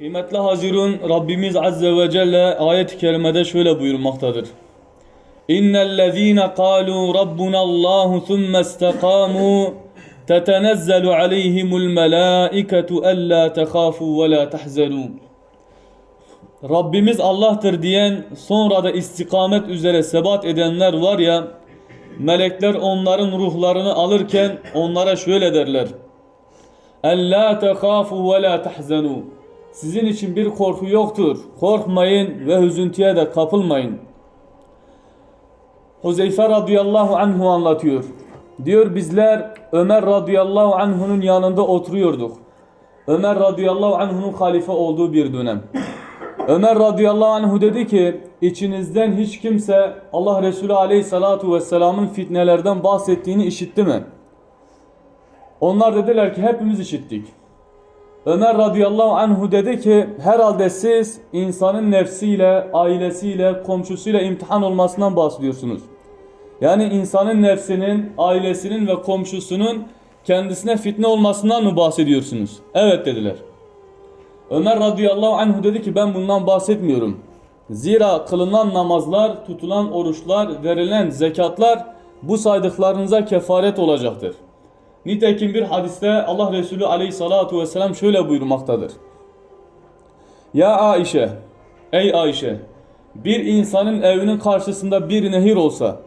Kıymetli Hazirun Rabbimiz Azze ve Celle ayet-i kerimede şöyle buyurmaktadır. İnnellezîne kâlû rabbunallâhu thumme istekâmû tetenezzelu aleyhimul melâiketu ellâ tehâfû ve lâ tehzenû. Rabbimiz Allah'tır diyen sonra da istikamet üzere sebat edenler var ya melekler onların ruhlarını alırken onlara şöyle derler. Tekhafu ve la tahzanu. Sizin için bir korku yoktur. Korkmayın ve hüzüntüye de kapılmayın. Huzeyfe radıyallahu anhu anlatıyor. Diyor bizler Ömer radıyallahu anhu'nun yanında oturuyorduk. Ömer radıyallahu anhu'nun halife olduğu bir dönem. Ömer radıyallahu anhu dedi ki içinizden hiç kimse Allah Resulü aleyhissalatu vesselamın fitnelerden bahsettiğini işitti mi? Onlar dediler ki hepimiz işittik. Ömer radıyallahu anhu dedi ki herhalde siz insanın nefsiyle, ailesiyle, komşusuyla imtihan olmasından bahsediyorsunuz. Yani insanın nefsinin, ailesinin ve komşusunun kendisine fitne olmasından mı bahsediyorsunuz? Evet dediler. Ömer radıyallahu anhu dedi ki ben bundan bahsetmiyorum. Zira kılınan namazlar, tutulan oruçlar, verilen zekatlar bu saydıklarınıza kefaret olacaktır. Nitekim bir hadiste Allah Resulü aleyhissalatu vesselam şöyle buyurmaktadır. Ya Ayşe, ey Ayşe, bir insanın evinin karşısında bir nehir olsa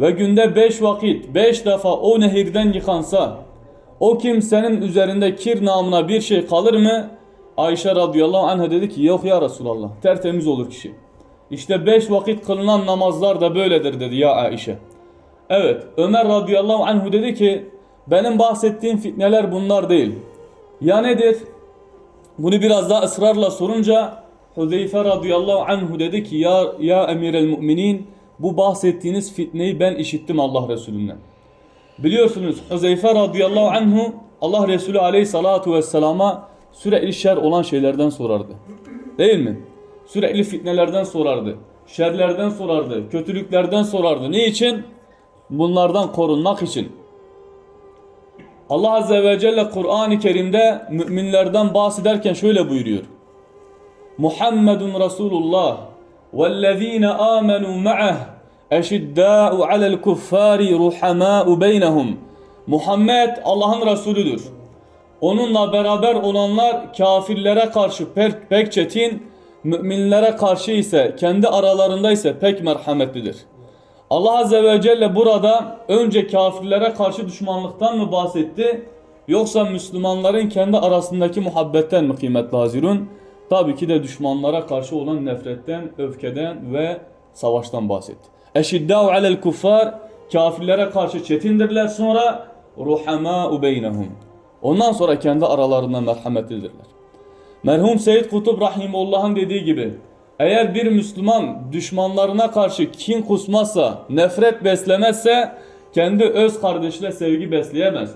ve günde beş vakit beş defa o nehirden yıkansa, o kimsenin üzerinde kir namına bir şey kalır mı? Ayşe radıyallahu anha dedi ki yok ya Resulallah tertemiz olur kişi. İşte beş vakit kılınan namazlar da böyledir dedi ya Ayşe. Evet Ömer radıyallahu anhu dedi ki benim bahsettiğim fitneler bunlar değil. Ya nedir? Bunu biraz daha ısrarla sorunca Huzeyfe radıyallahu anhu dedi ki ya, ya emir el müminin bu bahsettiğiniz fitneyi ben işittim Allah Resulü'nden. Biliyorsunuz Huzeyfe radıyallahu anhu Allah Resulü aleyhissalatu vesselama sürekli şer olan şeylerden sorardı. Değil mi? Sürekli fitnelerden sorardı. Şerlerden sorardı. Kötülüklerden sorardı. Ne için? Bunlardan korunmak için. Allah Azze ve Celle Kur'an-ı Kerim'de müminlerden bahsederken şöyle buyuruyor. Muhammedun Resulullah vellezine amenu ma'ah eşiddâ'u alel kuffari ruhamâ'u beynehum. Muhammed Allah'ın Resulüdür. Onunla beraber olanlar kafirlere karşı pek çetin, müminlere karşı ise kendi aralarında ise pek merhametlidir. Allah Azze ve Celle burada önce kafirlere karşı düşmanlıktan mı bahsetti yoksa Müslümanların kendi arasındaki muhabbetten mi kıymetli hazirun? Tabii ki de düşmanlara karşı olan nefretten, öfkeden ve savaştan bahsetti. Eşiddâ'u alel kuffar kafirlere karşı çetindirler sonra ruhamâ'u beynehum. Ondan sonra kendi aralarında merhametlidirler. Merhum Seyyid Kutup Rahimullah'ın dediği gibi eğer bir Müslüman düşmanlarına karşı kin kusmazsa, nefret beslemezse kendi öz kardeşiyle sevgi besleyemez.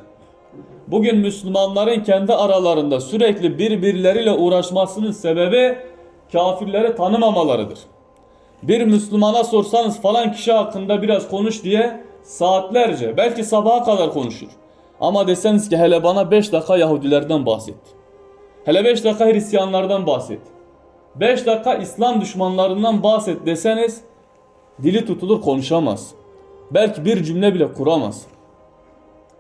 Bugün Müslümanların kendi aralarında sürekli birbirleriyle uğraşmasının sebebi kafirleri tanımamalarıdır. Bir Müslümana sorsanız falan kişi hakkında biraz konuş diye saatlerce belki sabaha kadar konuşur. Ama deseniz ki hele bana 5 dakika Yahudilerden bahset. Hele 5 dakika Hristiyanlardan bahset. 5 dakika İslam düşmanlarından bahset deseniz dili tutulur konuşamaz. Belki bir cümle bile kuramaz.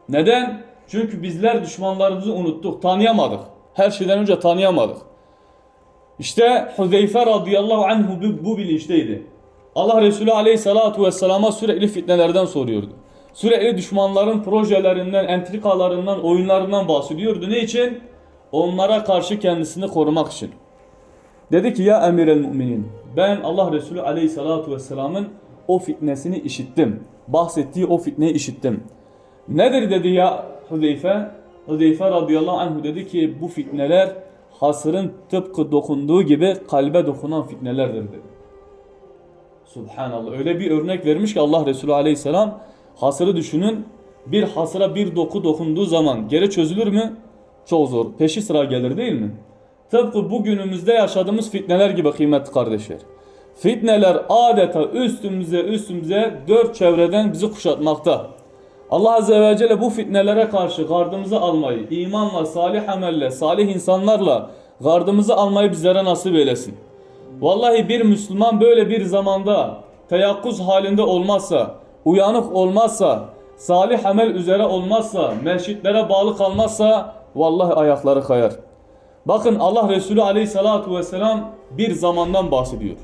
Neden? Çünkü bizler düşmanlarımızı unuttuk, tanıyamadık. Her şeyden önce tanıyamadık. İşte Huzeyfe radıyallahu anhu bu, bilinçteydi. Allah Resulü aleyhissalatu vesselama sürekli fitnelerden soruyordu. Sürekli düşmanların projelerinden, entrikalarından, oyunlarından bahsediyordu. Ne için? Onlara karşı kendisini korumak için. Dedi ki ya emir el müminin ben Allah Resulü aleyhissalatu vesselamın o fitnesini işittim. Bahsettiği o fitneyi işittim. Nedir dedi ya Huzeyfe? Huzeyfe radıyallahu anh dedi ki bu fitneler hasırın tıpkı dokunduğu gibi kalbe dokunan fitnelerdir dedi. Subhanallah öyle bir örnek vermiş ki Allah Resulü aleyhisselam hasırı düşünün bir hasıra bir doku dokunduğu zaman geri çözülür mü? Çok zor. Peşi sıra gelir değil mi? Tıpkı bugünümüzde yaşadığımız fitneler gibi kıymetli kardeşler. Fitneler adeta üstümüze üstümüze dört çevreden bizi kuşatmakta. Allah Azze ve Celle bu fitnelere karşı gardımızı almayı, imanla, salih amelle, salih insanlarla Gardımızı almayı bizlere nasip eylesin. Vallahi bir Müslüman böyle bir zamanda teyakkuz halinde olmazsa, uyanık olmazsa, salih amel üzere olmazsa, mescitlere bağlı kalmazsa vallahi ayakları kayar. Bakın Allah Resulü aleyhissalatu vesselam bir zamandan bahsediyor.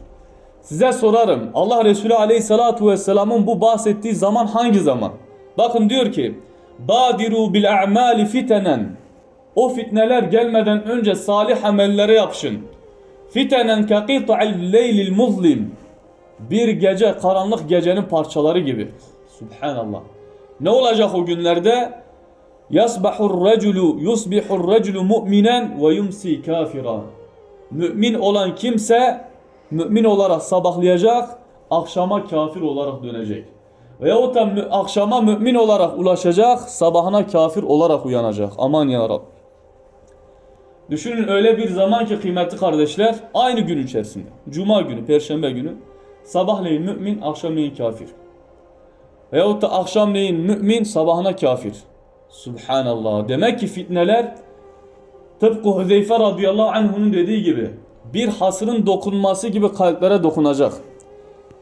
Size sorarım Allah Resulü aleyhissalatu vesselamın bu bahsettiği zaman hangi zaman? Bakın diyor ki Badiru bil a'mali fitenen O fitneler gelmeden önce salih amellere yapışın. Fitenen ka qita'il leylil muzlim Bir gece karanlık gecenin parçaları gibi. Subhanallah. Ne olacak o günlerde? Yasbahur raculu yusbihur raculu mu'minen ve yumsi kafira. Mümin olan kimse mümin olarak sabahlayacak, akşama kafir olarak dönecek. Veyahut da akşama mümin olarak ulaşacak, sabahına kafir olarak uyanacak. Aman ya Rabbi. Düşünün öyle bir zaman ki kıymetli kardeşler aynı gün içerisinde. Cuma günü, perşembe günü sabahleyin mümin, akşamleyin kafir. Veyahut da akşamleyin mümin, sabahına kafir. Subhanallah. Demek ki fitneler tıpkı Hüzeyfe radıyallahu anh'unun dediği gibi bir hasırın dokunması gibi kalplere dokunacak.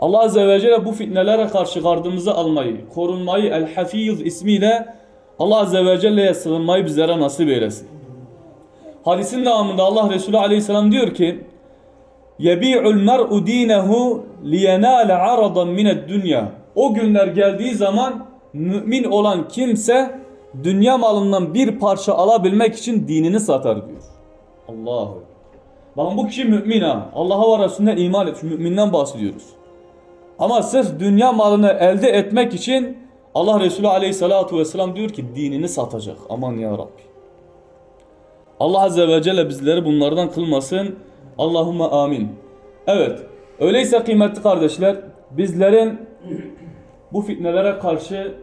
Allah azze ve celle bu fitnelere karşı gardımızı almayı, korunmayı El-Hafiz ismiyle Allah azze ve celle'ye sığınmayı bizlere nasip eylesin. Hadisin devamında Allah Resulü aleyhisselam diyor ki Yebi'ul mer'u dinehu liyenale aradan mined dünya. O günler geldiği zaman mümin olan kimse dünya malından bir parça alabilmek için dinini satar diyor. Allahu. Bakın bu kişi mümin ha. Allah'a ve Resulüne iman etmiş. Müminden bahsediyoruz. Ama sırf dünya malını elde etmek için Allah Resulü aleyhissalatu vesselam diyor ki dinini satacak. Aman ya Rabbi. Allah Azze ve Celle bizleri bunlardan kılmasın. Allahümme amin. Evet. Öyleyse kıymetli kardeşler bizlerin bu fitnelere karşı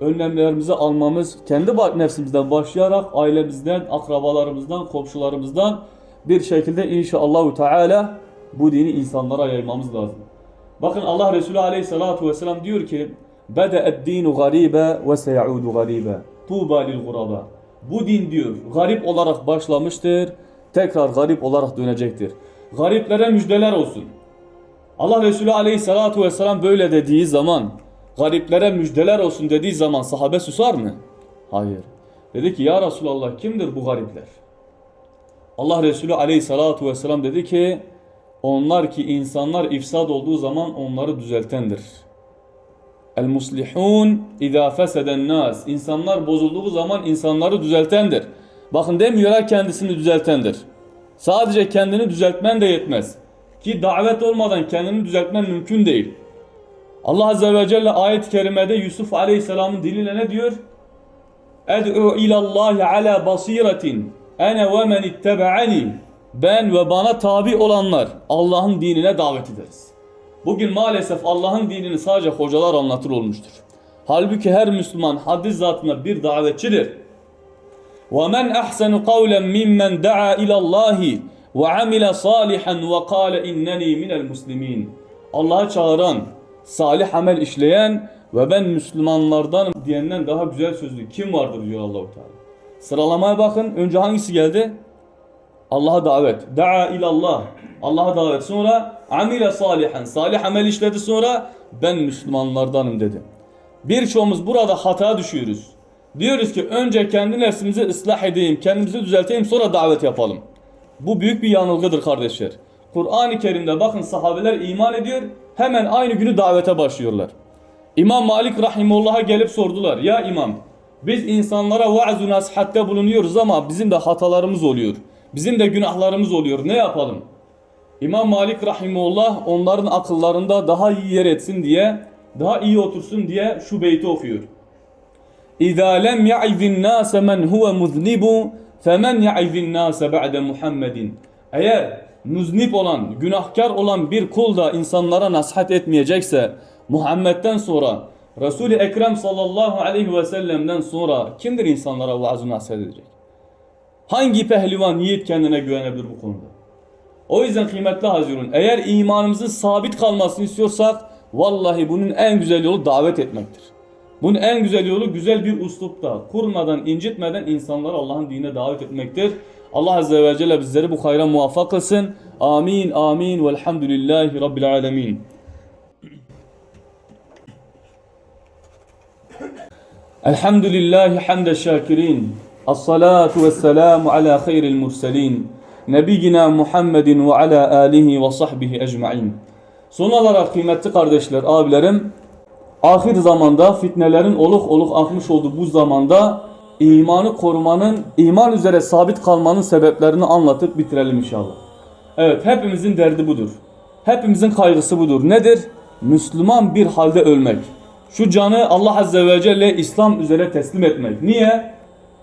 önlemlerimizi almamız kendi nefsimizden başlayarak ailemizden, akrabalarımızdan, komşularımızdan bir şekilde inşallahü teala bu dini insanlara yaymamız lazım. Bakın Allah Resulü aleyhissalatu vesselam diyor ki Bede'ed dinu garibe ve seyaudu garibe Tuğba lil guraba Bu din diyor garip olarak başlamıştır tekrar garip olarak dönecektir. Gariplere müjdeler olsun. Allah Resulü aleyhissalatu vesselam böyle dediği zaman gariplere müjdeler olsun dediği zaman sahabe susar mı? Hayır. Dedi ki ya Resulallah kimdir bu garipler? Allah Resulü aleyhissalatu vesselam dedi ki onlar ki insanlar ifsad olduğu zaman onları düzeltendir. El muslihun izâ feseden nas. İnsanlar bozulduğu zaman insanları düzeltendir. Bakın demiyor ha kendisini düzeltendir. Sadece kendini düzeltmen de yetmez. Ki davet olmadan kendini düzeltmen mümkün değil. Allah Azze ve Celle ayet-i kerimede Yusuf Aleyhisselam'ın diliyle ne diyor? Ed'u ilallahi ala basiretin ene ve men ittebe'ani ben ve bana tabi olanlar Allah'ın dinine davet ederiz. Bugün maalesef Allah'ın dinini sadece hocalar anlatır olmuştur. Halbuki her Müslüman hadis zatına bir davetçidir. وَمَنْ أَحْسَنُ قَوْلًا مِمَّنْ دَعَا إِلَى اللّٰهِ وَعَمِلَ صَالِحًا وَقَالَ اِنَّنِي مِنَ الْمُسْلِمِينَ Allah'a çağıran, salih amel işleyen ve ben Müslümanlardanım diyenden daha güzel sözlü kim vardır diyor Allahu Teala. Sıralamaya bakın. Önce hangisi geldi? Allah'a davet. Da'a ilallah. Allah'a davet. Sonra amile salihan. Salih amel işledi sonra ben Müslümanlardanım dedi. Birçoğumuz burada hata düşüyoruz. Diyoruz ki önce kendi nefsimizi ıslah edeyim, kendimizi düzelteyim sonra davet yapalım. Bu büyük bir yanılgıdır kardeşler. Kur'an-ı Kerim'de bakın sahabeler iman ediyor, hemen aynı günü davete başlıyorlar. İmam Malik Rahimullah'a gelip sordular. Ya imam biz insanlara vaaz-ı nasihatte bulunuyoruz ama bizim de hatalarımız oluyor. Bizim de günahlarımız oluyor. Ne yapalım? İmam Malik Rahimullah onların akıllarında daha iyi yer etsin diye, daha iyi otursun diye şu beyti okuyor. İza lem ya'izin nas men huve muznibu femen ya'izin nas ba'de Muhammedin. Eğer muznip olan, günahkar olan bir kul da insanlara nasihat etmeyecekse Muhammed'den sonra Resul-i Ekrem sallallahu aleyhi ve sellem'den sonra kimdir insanlara vaaz nasihat edecek? Hangi pehlivan yiğit kendine güvenebilir bu konuda? O yüzden kıymetli hazirun eğer imanımızın sabit kalmasını istiyorsak vallahi bunun en güzel yolu davet etmektir. Bunun en güzel yolu güzel bir uslupta, kurmadan, incitmeden insanları Allah'ın dinine davet etmektir. Allah Azze ve Celle bizleri bu hayra muvaffak kılsın. Amin, amin, velhamdülillahi Rabbil alemin. Elhamdülillahi hamde şakirin. As-salatu ve selamu ala hayril murselin. Nebiyina Muhammedin ve ala alihi ve sahbihi ecmain. Son olarak kıymetli kardeşler, abilerim, ahir zamanda fitnelerin oluk oluk akmış olduğu bu zamanda imanı korumanın, iman üzere sabit kalmanın sebeplerini anlatıp bitirelim inşallah. Evet, hepimizin derdi budur. Hepimizin kaygısı budur. Nedir? Müslüman bir halde ölmek. Şu canı Allah Azze ve Celle İslam üzere teslim etmek. Niye?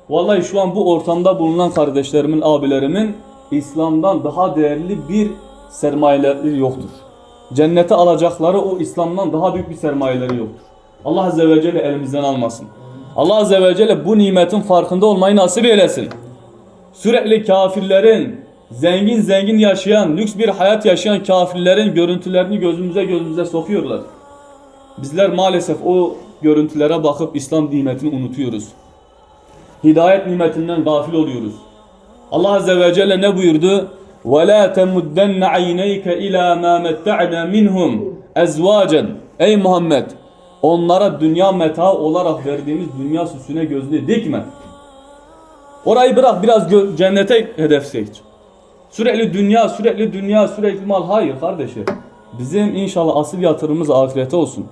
Vallahi şu an bu ortamda bulunan kardeşlerimin, abilerimin İslam'dan daha değerli bir sermayeleri yoktur. Cennete alacakları o İslam'dan daha büyük bir sermayeleri yoktur. Allah Azze ve Celle elimizden almasın. Allah Azze ve Celle bu nimetin farkında olmayı nasip eylesin. Sürekli kafirlerin, zengin zengin yaşayan, lüks bir hayat yaşayan kafirlerin görüntülerini gözümüze gözümüze sokuyorlar. Bizler maalesef o görüntülere bakıp İslam nimetini unutuyoruz. Hidayet nimetinden gafil oluyoruz. Allah Azze ve Celle ne buyurdu? وَلَا تَمُدَّنَّ عَيْنَيْكَ اِلَى مَا مَتَّعْنَا مِنْهُمْ اَزْوَاجًا Ey Muhammed! Onlara dünya meta olarak verdiğimiz dünya süsüne gözünü dikme. Orayı bırak biraz cennete hedef seç. Sürekli dünya, sürekli dünya, sürekli mal. Hayır kardeşim. Bizim inşallah asıl yatırımımız ahirete olsun.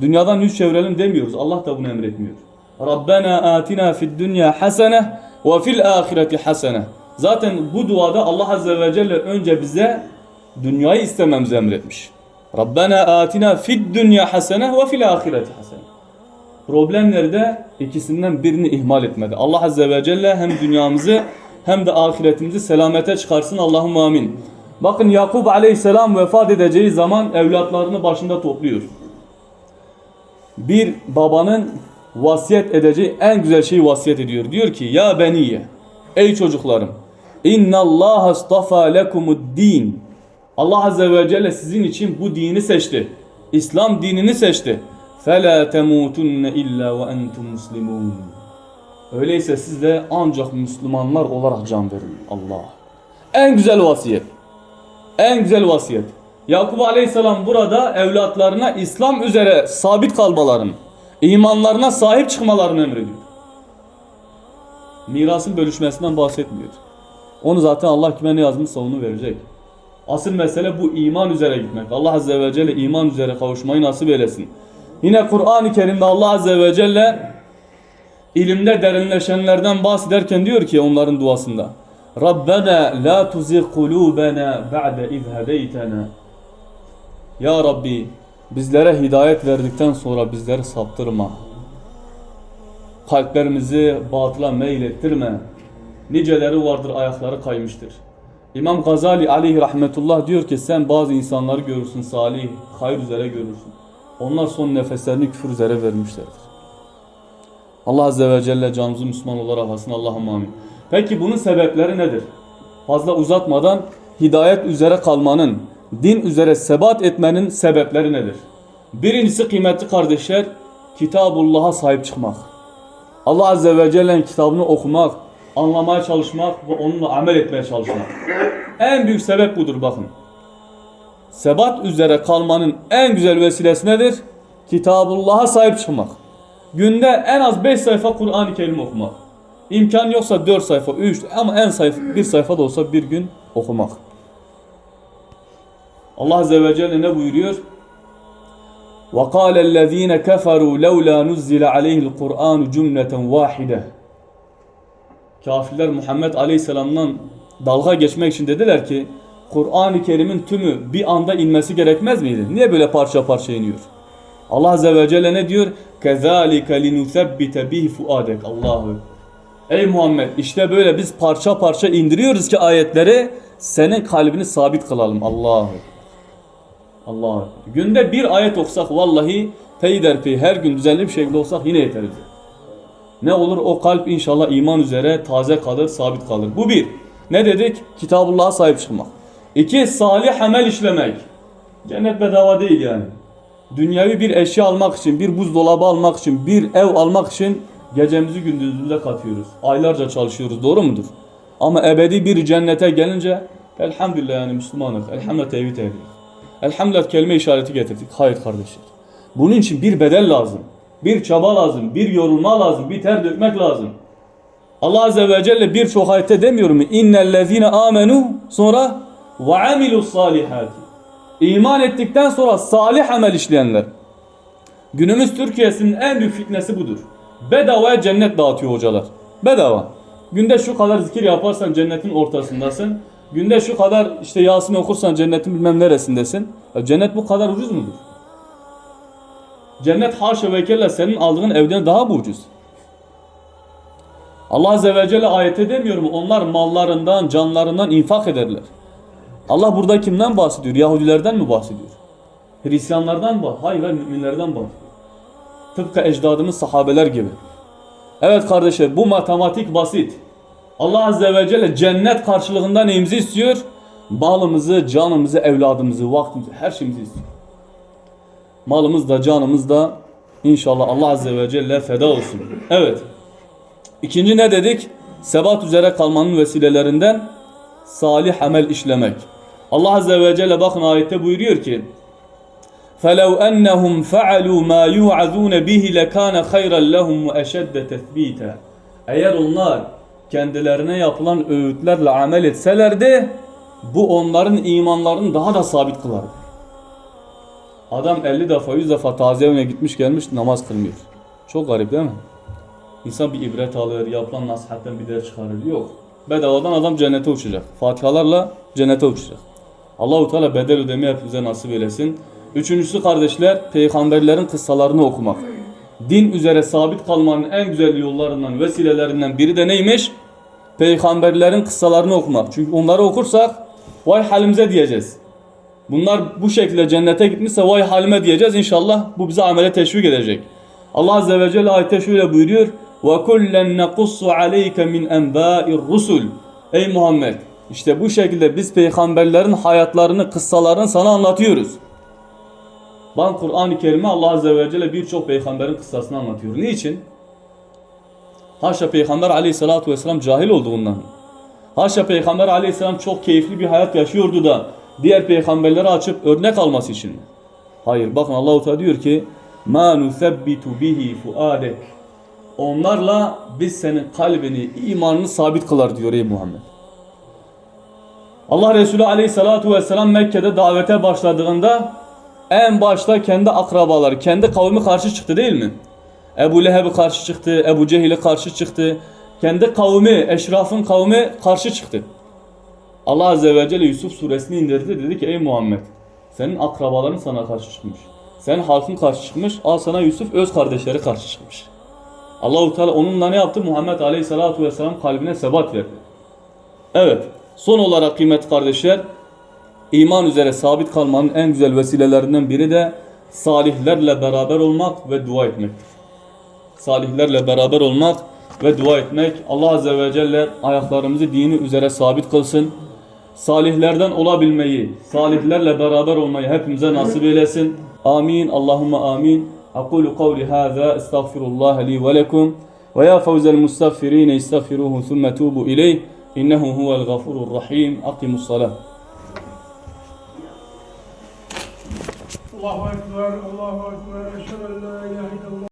Dünyadan yüz çevirelim demiyoruz. Allah da bunu emretmiyor. Rabbena atina fid dünya hasene ve fil ahireti hasene. Zaten bu duada Allah Azze ve Celle önce bize dünyayı istememizi emretmiş. Rabbena atina fid dünya hasene ve fil ahireti hasene. Problem nerede? İkisinden birini ihmal etmedi. Allah Azze ve Celle hem dünyamızı hem de ahiretimizi selamete çıkarsın. Allahümme amin. Bakın Yakup aleyhisselam vefat edeceği zaman evlatlarını başında topluyor. Bir babanın vasiyet edeceği en güzel şeyi vasiyet ediyor. Diyor ki ya beniye ey çocuklarım inna Allah astafa lekumud din Allah Azze ve Celle sizin için bu dini seçti. İslam dinini seçti. فَلَا تَمُوتُنَّ اِلَّا وَاَنْتُمْ مُسْلِمُونَ Öyleyse siz de ancak Müslümanlar olarak can verin. Allah. En güzel vasiyet. En güzel vasiyet. Yakup Aleyhisselam burada evlatlarına İslam üzere sabit kalmalarını, imanlarına sahip çıkmalarını emrediyor. Mirasın bölüşmesinden bahsetmiyor. Onu zaten Allah kime ne yazmışsa onu verecek. Asıl mesele bu iman üzere gitmek. Allah Azze ve Celle iman üzere kavuşmayı nasip eylesin. Yine Kur'an-ı Kerim'de Allah Azze ve Celle ilimde derinleşenlerden bahsederken diyor ki onların duasında Rabbena la tuzigh kulubena ba'de iz Ya Rabbi bizlere hidayet verdikten sonra bizleri saptırma. Kalplerimizi batıla meylettirme. Niceleri vardır ayakları kaymıştır. İmam Gazali aleyhi rahmetullah diyor ki sen bazı insanları görürsün salih, hayır üzere görürsün. Onlar son nefeslerini küfür üzere vermişlerdir. Allah Azze ve Celle canımızı Müslüman olarak alsın. Allah'ım amin. Peki bunun sebepleri nedir? Fazla uzatmadan hidayet üzere kalmanın, din üzere sebat etmenin sebepleri nedir? Birincisi kıymetli kardeşler, Kitabullah'a sahip çıkmak. Allah Azze ve Celle'nin kitabını okumak, anlamaya çalışmak ve onunla amel etmeye çalışmak. En büyük sebep budur bakın. Sebat üzere kalmanın en güzel vesilesi nedir? Kitabullah'a sahip çıkmak. Günde en az 5 sayfa Kur'an-ı Kerim okumak. İmkan yoksa 4 sayfa, 3 ama en sayfa, bir sayfa da olsa bir gün okumak. Allah Azze ve Celle ne buyuruyor? وَقَالَ الَّذ۪ينَ كَفَرُوا لَوْلَا نُزِّلَ عَلَيْهِ الْقُرْآنُ جُمْلَةً وَاحِدَةً Kafirler Muhammed Aleyhisselam'dan dalga geçmek için dediler ki Kur'an-ı Kerim'in tümü bir anda inmesi gerekmez miydi? Niye böyle parça parça iniyor? Allah Azze ve Celle ne diyor? كَذَٰلِكَ لِنُثَبِّتَ بِهِ فُؤَادَكَ Allahu Ey Muhammed işte böyle biz parça parça indiriyoruz ki ayetleri senin kalbini sabit kılalım. Allahu Allah. Günde bir ayet okusak vallahi peyderpey her gün düzenli bir şekilde olsak yine yeter bize. Ne olur o kalp inşallah iman üzere taze kalır, sabit kalır. Bu bir. Ne dedik? Kitabullah'a sahip çıkmak. İki, salih amel işlemek. Cennet bedava değil yani. Dünyevi bir eşya almak için, bir buzdolabı almak için, bir ev almak için gecemizi gündüzümüze katıyoruz. Aylarca çalışıyoruz. Doğru mudur? Ama ebedi bir cennete gelince elhamdülillah yani Müslümanız. Elhamdülillah tevhid ediyoruz. Elhamdülillah kelime işareti getirdik. Hayır kardeşler. Bunun için bir bedel lazım. Bir çaba lazım. Bir yorulma lazım. Bir ter dökmek lazım. Allah Azze ve Celle birçok ayette demiyor mu? İnnellezine amenu sonra ve amilus salihati. İman ettikten sonra salih amel işleyenler. Günümüz Türkiye'sinin en büyük fitnesi budur. Bedavaya cennet dağıtıyor hocalar. Bedava. Günde şu kadar zikir yaparsan cennetin ortasındasın. Günde şu kadar işte Yasin okursan cennetin bilmem neresindesin. Ya cennet bu kadar ucuz mudur? Cennet haşa ve kella senin aldığın evden daha mı ucuz? Allah Azze ve Celle ayette demiyor mu? Onlar mallarından, canlarından infak ederler. Allah burada kimden bahsediyor? Yahudilerden mi bahsediyor? Hristiyanlardan mı? Hayır, müminlerden bahsediyor. Tıpkı ecdadımız sahabeler gibi. Evet kardeşler bu matematik basit. Allah Azze ve Celle cennet karşılığında neyimizi istiyor? Malımızı, canımızı, evladımızı, vaktimizi, her şeyimizi istiyor. Malımız da canımız da inşallah Allah Azze ve Celle feda olsun. Evet. İkinci ne dedik? Sebat üzere kalmanın vesilelerinden salih amel işlemek. Allah Azze ve Celle bakın ayette buyuruyor ki فَلَوْ أَنَّهُمْ فَعَلُوا مَا يُوعَذُونَ بِهِ لَكَانَ خَيْرًا لَهُمْ وَأَشَدَّ تَثْبِيتًا Eğer onlar kendilerine yapılan öğütlerle amel etselerdi bu onların imanlarını daha da sabit kılardı. Adam 50 defa 100 defa taziye gitmiş gelmiş namaz kılmıyor. Çok garip değil mi? İnsan bir ibret alır, yapılan nasihatten bir ders çıkarır. Yok. Bedavadan adam cennete uçacak. Fatihalarla cennete uçacak. Allahu Teala bedel ödemeyi hepimize nasip eylesin. Üçüncüsü kardeşler, peygamberlerin kıssalarını okumak. Din üzere sabit kalmanın en güzel yollarından, vesilelerinden biri de neymiş? Peygamberlerin kıssalarını okumak. Çünkü onları okursak vay halimize diyeceğiz. Bunlar bu şekilde cennete gitmişse vay halime diyeceğiz. İnşallah bu bize amele teşvik edecek. Allah Azze ve Celle ayette şöyle buyuruyor. وَكُلًّا نَقُصُّ عَلَيْكَ مِنْ أَنْبَاءِ الرُّسُلِ Ey Muhammed! işte bu şekilde biz peygamberlerin hayatlarını, kıssalarını sana anlatıyoruz. Ben Kur'an-ı Kerim'e Allah Azze ve Celle birçok peygamberin kıssasını anlatıyor. Niçin? Haşa Peygamber aleyhissalatu vesselam cahil olduğundan. Haşa Peygamber aleyhisselam çok keyifli bir hayat yaşıyordu da diğer peygamberleri açıp örnek alması için? Hayır. Bakın Allahu Teala diyor ki: "Ma nusabbitu bihi fuadek." Onlarla biz senin kalbini, imanını sabit kılar diyor ey Muhammed. Allah Resulü Aleyhissalatu vesselam Mekke'de davete başladığında en başta kendi akrabaları, kendi kavmi karşı çıktı değil mi? Ebu Leheb'e karşı çıktı, Ebu Cehil'e karşı çıktı. Kendi kavmi, eşrafın kavmi karşı çıktı. Allah Azze ve Celle Yusuf suresini indirdi dedi ki ey Muhammed senin akrabaların sana karşı çıkmış. Senin halkın karşı çıkmış. Al sana Yusuf öz kardeşleri karşı çıkmış. Allahu Teala onunla ne yaptı? Muhammed Aleyhissalatu vesselam kalbine sebat verdi. Evet. Son olarak kıymetli kardeşler iman üzere sabit kalmanın en güzel vesilelerinden biri de salihlerle beraber olmak ve dua etmektir. Salihlerle beraber olmak ve dua etmek. Allah Azze ve Celle ayaklarımızı dini üzere sabit kılsın Salihlerden olabilmeyi, salihlerle beraber olmayı hepimize nasip eylesin. Amin. Allahumme amin. Aqulu kavli hâzâ estağfirullah li ve lekum. Ve ya fevzel mustagfirine istagfiruhu thumme tubu ileyh. İnnehu huvel gafurur rahim. Akimus salah. الله أكبر الله أكبر أشهد أن لا إله إلا